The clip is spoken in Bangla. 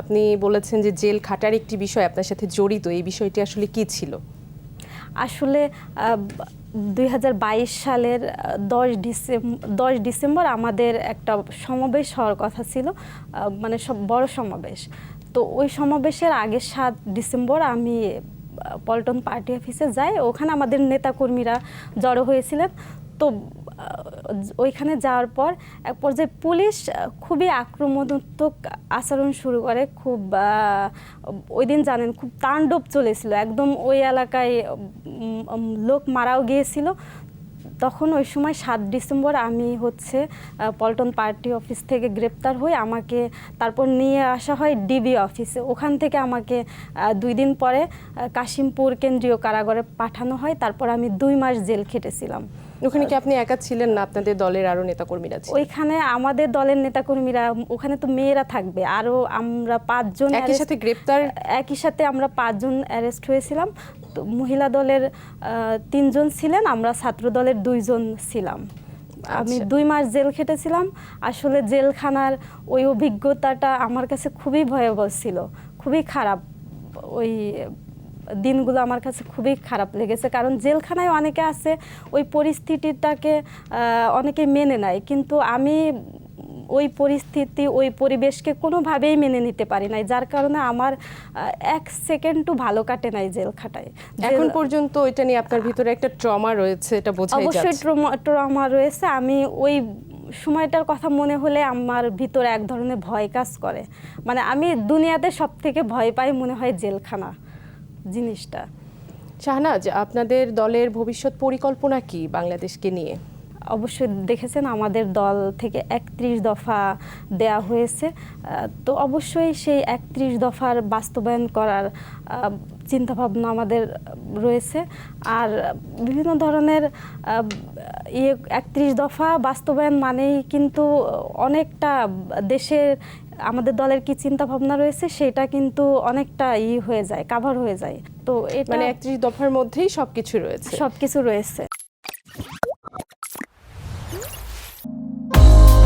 আপনি বলেছেন যে জেল খাটার একটি বিষয় আপনার সাথে জড়িত, এই বিষয়টি আসলে কি ছিল? আসলে দু হাজার বাইশ সালের দশ ডিসেম্বর দশ ডিসেম্বর আমাদের একটা সমাবেশ হওয়ার কথা ছিল মানে সব বড় সমাবেশ। তো ওই সমাবেশের আগের সাত ডিসেম্বর আমি পল্টন পার্টি অফিসে যাই, ওখানে আমাদের নেতাকর্মীরা জড়ো হয়েছিলেন। তো ওইখানে যাওয়ার পর এক পর্যায়ে পুলিশ খুবই আক্রমণাত্মক আচরণ শুরু করে, খুব ওই দিন জানেন, খুব তাণ্ডব চলেছিল। একদম ওই এলাকায় লোক মারাও গিয়েছিল। তখন ওই সময় সাত ডিসেম্বর আমি হচ্ছে পল্টন পার্টি অফিস থেকে গ্রেপ্তার হই। আমাকে তারপর নিয়ে আসা হয় ডিবি অফিসে। ওখান থেকে আমাকে দুই দিন পরে কাশিমপুর কেন্দ্রীয় কারাগারে পাঠানো হয়। তারপর আমি দুই মাস জেল খেটেছিলাম। ওখানে কি আপনি একা ছিলেন না? আপনাদের দলের আরও নেতাকর্মীরা ছিলেন। ওইখানে আমাদের দলের নেতাকর্মীরা ওখানে তো মেয়েরা থাকবে। আরও আমরা পাঁচজন একই সাথে গ্রেপ্তার? একই সাথে আমরা পাঁচজন অ্যারেস্ট হয়েছিলাম। তো মহিলা দলের তিনজন ছিলেন আমরা ছাত্র দলের দুইজন ছিলাম। আমি আচ্ছা। দুই মাস জেল খেটেছিলাম। আসলে জেলখানার ওই অভিজ্ঞতাটা আমার কাছে খুবই ভয়াবহ ছিল। খুবই খারাপ ওই দিনগুলো আমার কাছে খুবই খারাপ লেগেছে। কারণ জেলখানায় অনেকে আছে ওই পরিস্থিতিটাকে অনেকে মেনে নেয়। কিন্তু আমি ওই পরিস্থিতি ওই পরিবেশকে কোনোভাবেই মেনে নিতে পারি নাই। যার কারণে আমার এক সেকেন্ডও ভালো কাটে নাই জেল খাটায় এখন পর্যন্ত ওইটা নিয়ে আপনার ভিতরে একটা ট্রমা রয়েছে এটা বোঝাই অবশ্যই ট্রমা ট্রমা রয়েছে। আমি ওই সময়টার কথা মনে হলে আমার ভিতরে এক ধরনের ভয় কাজ করে। মানে আমি দুনিয়াতে সব থেকে ভয় পাই মনে হয় জেলখানা। জিনিসটা। শাহনাজ, আপনাদের দলের ভবিষ্যৎ পরিকল্পনা কি বাংলাদেশকে নিয়ে? অবশ্যই দেখেছেন, আমাদের দল থেকে একত্রিশ দফা দেয়া হয়েছে। তো অবশ্যই সেই একত্রিশ দফার বাস্তবায়ন করার চিন্তাভাবনা আমাদের রয়েছে। আর বিভিন্ন ধরনের ইয়ে একত্রিশ দফা বাস্তবায়ন মানেই কিন্তু অনেকটা দেশের আমাদের দলের কি চিন্তা ভাবনা রয়েছে সেটা কিন্তু অনেকটা ই হয়ে যায় কাভার হয়ে যায়। তো এটা মানে একত্রিশ দফার মধ্যেই সবকিছু রয়েছে। সবকিছু রয়েছে।